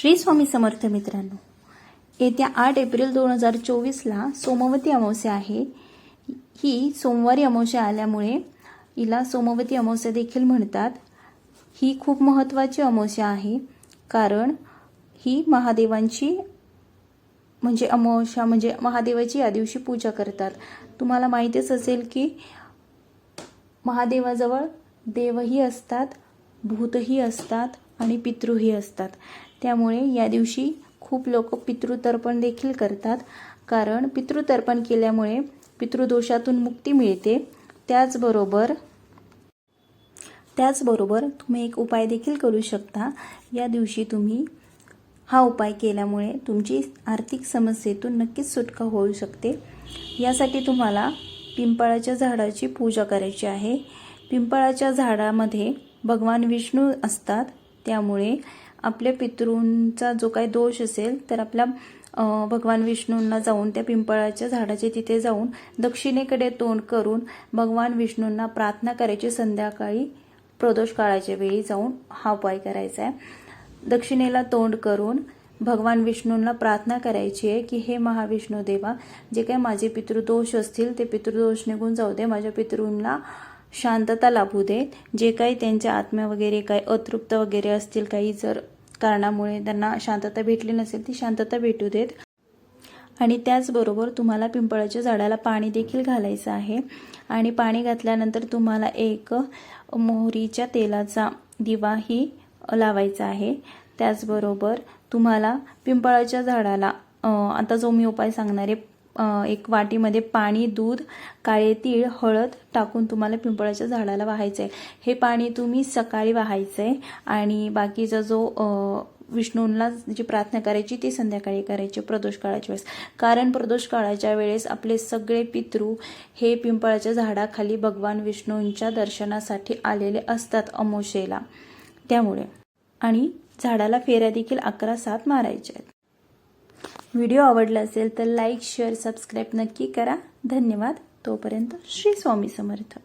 श्री स्वामी समर्थ मित्रांनो येत्या आठ एप्रिल दोन हजार चोवीसला सोमवती अमावस्या आहे. ही सोमवारी अमावस्या आल्यामुळे हिला सोमवती अमावस्या देखील म्हणतात. ही खूप महत्त्वाची अमावस्या आहे कारण ही महादेवांची म्हणजे अमावस्या म्हणजे महादेवाची या दिवशी पूजा करतात. तुम्हाला माहीतच असेल की महादेवाजवळ देवही असतात भूतही असतात आणि पितृही असतात. त्यामुळे या दिवशी खूप लोक पितृतर्पण देखील करतात. कारण पितृतर्पण केल्यामुळे पितृदोषातून मुक्ती मिळते. त्याचबरोबर त्याचबरोबर तुम्ही एक उपाय देखील करू शकता. या दिवशी तुम्ही हा उपाय केल्यामुळे तुमची आर्थिक समस्येतून नक्कीच सुटका होऊ शकते. यासाठी तुम्हाला पिंपळाच्या झाडाची पूजा करायची आहे. पिंपळाच्या झाडामध्ये भगवान विष्णू असतात. त्यामुळे आपल्या पितृंचा जो काही दोष असेल तर आपल्या भगवान विष्णूंना जाऊन त्या पिंपळाच्या झाडाचे तिथे जाऊन दक्षिणेकडे तोंड करून भगवान विष्णूंना प्रार्थना करायची. संध्याकाळी प्रदोष काळाच्या वेळी जाऊन हा उपाय करायचा आहे. दक्षिणेला तोंड करून भगवान विष्णूंना प्रार्थना करायची आहे की हे महाविष्णू देवा जे काही माझे पितृदोष असतील ते पितृदोष निघून जाऊ दे. माझ्या पितृंना शांतता लाभू देत. जे काही त्यांच्या आत्म्या वगैरे काही अतृप्त वगैरे असतील काही जर कारणामुळे त्यांना शांतता भेटली नसेल ती शांतता भेटू देत. आणि त्याचबरोबर तुम्हाला पिंपळाच्या झाडाला पाणी देखील घालायचं आहे. आणि पाणी घातल्यानंतर तुम्हाला एक मोहरीच्या तेलाचा दिवाही लावायचा आहे. त्याचबरोबर तुम्हाला पिंपळाच्या झाडाला आता जो मी उपाय सांगणार आहे एक वाटीमध्ये पाणी दूध काळे तीळ हळद टाकून तुम्हाला पिंपळाच्या झाडाला वाहायचं आहे हे पाणी तुम्ही सकाळी वाहायचं आहे आणि बाकीचा जो विष्णूंना जी प्रार्थना करायची ती संध्याकाळी करायची प्रदोष काळाच्या वेळेस. कारण प्रदोष काळाच्या वेळेस आपले सगळे पितृ हे पिंपळाच्या झाडाखाली भगवान विष्णूंच्या दर्शनासाठी आलेले असतात अमोशेला त्यामुळे. आणि झाडाला फेऱ्या देखील अकरा सात मारायच्या आहेत. व्हिडिओ आवडला असेल तर लाईक शेअर सबस्क्राईब नक्की करा. धन्यवाद. तोपर्यंत श्री स्वामी समर्थ.